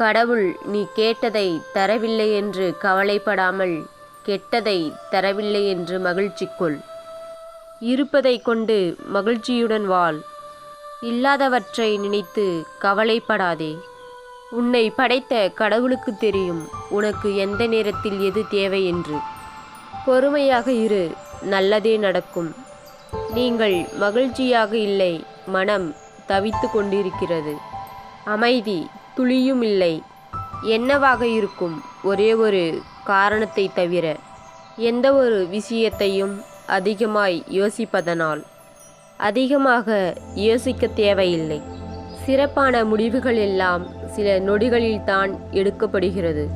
கடவுள் நீ கேட்டதை தரவில்லை என்று கவலைப்படாமல் கெட்டதை தரவில்லை என்று மகிழ்ச்சி கொள் இருப்பதை கொண்டு மகிழ்ச்சியுடன் வாழ். இல்லாதவற்றை நினைத்து கவலைப்படாதே. உன்னை படைத்த கடவுளுக்கு தெரியும் உனக்கு எந்த நேரத்தில் எது தேவை என்று. பொறுமையாக இரு நல்லதே நடக்கும். நீங்கள் மகிழ்ச்சியாக இல்லை மனம் தவித்து கொண்டிருக்கிறது. அமைதி. துளியும் இல்லை என்னவாக இருக்கும்? ஒரே ஒரு காரணத்தை தவிர எந்த ஒரு விஷயத்தையும் அதிகமாய் யோசிப்பதனால். அதிகமாக யோசிக்க தேவையில்லை. சிறப்பான முடிவுகள் எல்லாம் சில நொடிகளில்தான் எடுக்கப்படுகிறது.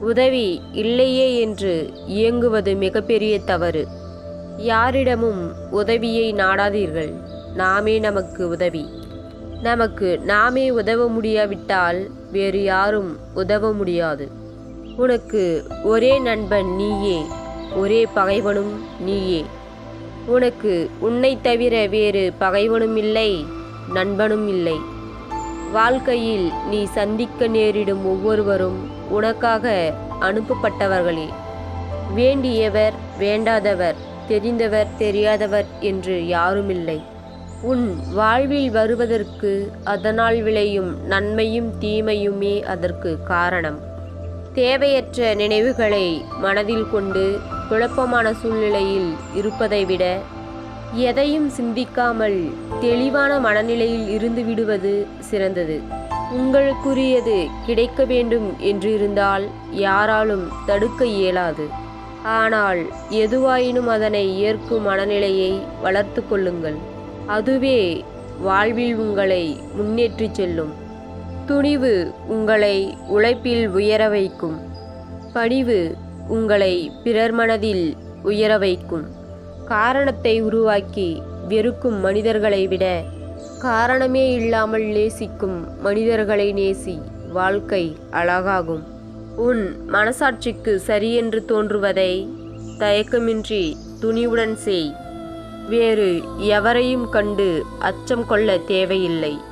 உதவி இல்லையே என்று இயங்குவது மிகப்பெரிய தவறு. யாரிடமும் உதவியை நாடாதீர்கள். நாமே நமக்கு உதவி. நமக்கு நாமே உதவ முடியாவிட்டால் வேறு யாரும் உதவ முடியாது. உனக்கு ஒரே நண்பன் நீயே ஒரே பகைவனும் நீயே. உனக்கு உன்னை தவிர வேறு பகைவனும் இல்லை நண்பனும் இல்லை. வாழ்க்கையில் நீ சந்திக்க நேரிடும் ஒவ்வொருவரும் உனக்காக அனுப்பப்பட்டவர்களே. வேண்டியவர் வேண்டாதவர் தெரிந்தவர் தெரியாதவர் என்று யாருமில்லை. உன் வாழ்வில் வருவதற்கு அதனால் விளையும் நன்மையும் தீமையுமே அதற்கு காரணம். தேவையற்ற நினைவுகளை மனதில் கொண்டு குழப்பமான சூழ்நிலையில் இருப்பதை விட எதையும் சிந்திக்காமல் தெளிவான மனநிலையில் இருந்து விடுவது சிறந்தது. உங்களுக்குரியது கிடைக்க வேண்டும் என்று இருந்தால் யாராலும் தடுக்க இயலாது. ஆனால் எதுவாயினும் அதனை ஏற்கும் மனநிலையை வளர்த்து கொள்ளுங்கள். அதுவே வாழ்வில் உங்களை முன்னேற்றிச் செல்லும். துணிவு உங்களை உழைப்பில் உயர வைக்கும். பணிவு உங்களை பிறர் மனதில் உயர வைக்கும். காரணத்தை உருவாக்கி வெறுக்கும் மனிதர்களை விட காரணமே இல்லாமல் நேசிக்கும் மனிதர்களை நேசி வாழ்க்கை அழகாகும். உன் மனசாட்சிக்கு சரியென்று தோன்றுவதை தயக்கமின்றி துணிவுடன் செய். வேறு எவரையும் கண்டு அச்சம் கொள்ள தேவையில்லை.